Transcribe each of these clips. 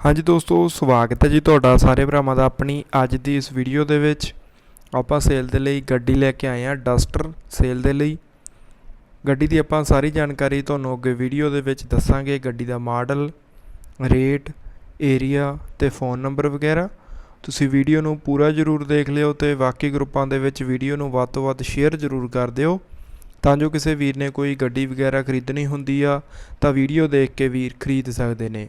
ਹਾਂਜੀ ਦੋਸਤੋ, ਸਵਾਗਤ ਹੈ ਜੀ ਤੁਹਾਡਾ ਸਾਰੇ ਭਰਾਵਾਂ ਦਾ ਆਪਣੀ ਅੱਜ ਦੀ ਇਸ ਵੀਡੀਓ ਦੇ ਵਿੱਚ। ਆਪਾਂ ਸੇਲ ਦੇ ਲਈ ਗੱਡੀ ਲੈ ਕੇ ਆਏ ਹਾਂ ਡਸਟਰ ਸੇਲ ਦੇ ਲਈ। ਗੱਡੀ ਦੀ ਆਪਾਂ ਸਾਰੀ ਜਾਣਕਾਰੀ ਤੁਹਾਨੂੰ ਅੱਗੇ ਵੀਡੀਓ ਦੇ ਵਿੱਚ ਦੱਸਾਂਗੇ। ਗੱਡੀ ਦਾ ਮਾਡਲ ਰੇਟ ਏਰੀਆ ਤੇ ਫੋਨ ਨੰਬਰ ਵਗੈਰਾ। ਤੁਸੀਂ ਵੀਡੀਓ ਨੂੰ ਪੂਰਾ ਜ਼ਰੂਰ ਦੇਖ ਲਿਓ ਤੇ ਬਾਕੀ ਗਰੁੱਪਾਂ ਦੇ ਵਿੱਚ ਵੀਡੀਓ ਨੂੰ ਵੱਧ ਤੋਂ ਵੱਧ ਸ਼ੇਅਰ ਜ਼ਰੂਰ ਕਰ ਦਿਓ। ਤਾਂ ਜੋ ਕਿਸੇ ਵੀਰ ਨੇ ਕੋਈ ਗੱਡੀ ਵਗੈਰਾ ਖਰੀਦਣੀ ਹੁੰਦੀ ਆ, ਤਾਂ ਵੀਡੀਓ ਦੇਖ ਕੇ ਵੀਰ ਖਰੀਦ ਸਕਦੇ ਨੇ।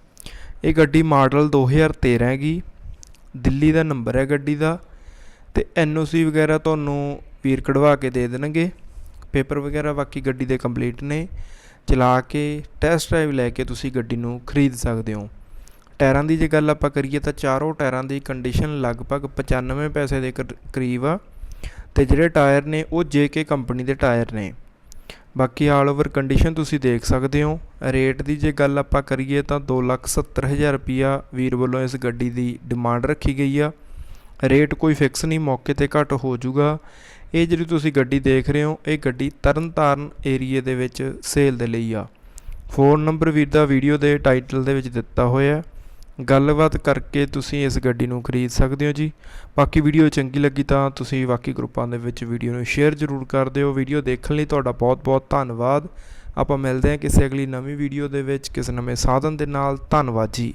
ਇਹ ਗੱਡੀ ਮਾਡਲ 2013 ਹੈਗੀ। ਦਿੱਲੀ ਦਾ ਨੰਬਰ ਹੈ ਗੱਡੀ ਦਾ ਤੇ ਐਨਓਸੀ ਵਗੈਰਾ ਤੁਹਾਨੂੰ ਵੀਰ ਕਢਵਾ ਕੇ ਦੇ ਦੇਣਗੇ। ਪੇਪਰ ਵਗੈਰਾ ਬਾਕੀ ਗੱਡੀ ਦੇ ਕੰਪਲੀਟ ਨੇ। ਚਲਾ ਕੇ ਟੈਸਟ ਡਰਾਈਵ ਲੈ ਕੇ ਤੁਸੀਂ ਗੱਡੀ ਨੂੰ ਖਰੀਦ ਸਕਦੇ ਹੋ। ਟਾਇਰਾਂ ਦੀ ਜੇ ਗੱਲ ਆਪਾਂ ਕਰੀਏ ਤਾਂ ਚਾਰੋਂ ਟਾਇਰਾਂ ਦੀ ਕੰਡੀਸ਼ਨ ਲਗਭਗ 95 ਪੈਸੇ ਦੇ ਕਰ- ਕਰੀਬ ਆ। ਤੇ ਜਿਹੜੇ ਟਾਇਰ ਨੇ ਉਹ ਜੇਕੇ ਕੰਪਨੀ ਦੇ ਟਾਇਰ ਨੇ। ਬਾਕੀ ਆਲ ਓਵਰ ਕੰਡੀਸ਼ਨ ਤੁਸੀਂ ਦੇਖ ਸਕਦੇ ਹੋ। ਰੇਟ ਦੀ ਜੇ ਗੱਲ ਆਪਾਂ ਕਰੀਏ ਤਾਂ 270000 ਰੁਪਿਆ ਵੀਰ ਵੱਲੋਂ ਇਸ ਗੱਡੀ ਦੀ ਡਿਮਾਂਡ ਰੱਖੀ ਗਈ ਆ। ਰੇਟ ਕੋਈ ਫਿਕਸ ਨਹੀਂ, ਮੌਕੇ ਤੇ ਘੱਟ ਹੋ ਜਾਊਗਾ। ਇਹ ਜਿਹੜੀ ਤੁਸੀਂ ਗੱਡੀ ਦੇਖ ਰਹੇ ਹੋ, ਇਹ ਗੱਡੀ ਤਰਨਤਾਰਨ ਏਰੀਏ ਦੇ ਵਿੱਚ ਸੇਲ ਦੇ ਲਈ ਆ। ਫੋਨ ਨੰਬਰ ਵੀਰ ਦਾ ਵੀਡੀਓ ਦੇ ਟਾਈਟਲ ਦੇ ਵਿੱਚ ਦਿੱਤਾ ਹੋਇਆ। ਗੱਲਬਾਤ ਕਰਕੇ ਤੁਸੀਂ ਇਸ ਗੱਡੀ ਨੂੰ ਖਰੀਦ ਸਕਦੇ ਹੋ ਜੀ। ਬਾਕੀ ਵੀਡੀਓ ਚੰਗੀ ਲੱਗੀ ਤਾਂ ਤੁਸੀਂ ਬਾਕੀ ਗਰੁੱਪਾਂ ਦੇ ਵਿੱਚ ਵੀਡੀਓ ਨੂੰ ਸ਼ੇਅਰ ਜ਼ਰੂਰ ਕਰ ਦਿਓ। ਵੀਡੀਓ ਦੇਖਣ ਲਈ ਤੁਹਾਡਾ ਬਹੁਤ-ਬਹੁਤ ਧੰਨਵਾਦ। ਆਪਾਂ ਮਿਲਦੇ ਹਾਂ ਕਿਸੇ ਅਗਲੀ ਨਵੀਂ ਵੀਡੀਓ ਦੇ ਵਿੱਚ, ਕਿਸੇ ਨਵੇਂ ਸਾਧਨ ਦੇ ਨਾਲ। ਧੰਨਵਾਦ ਜੀ।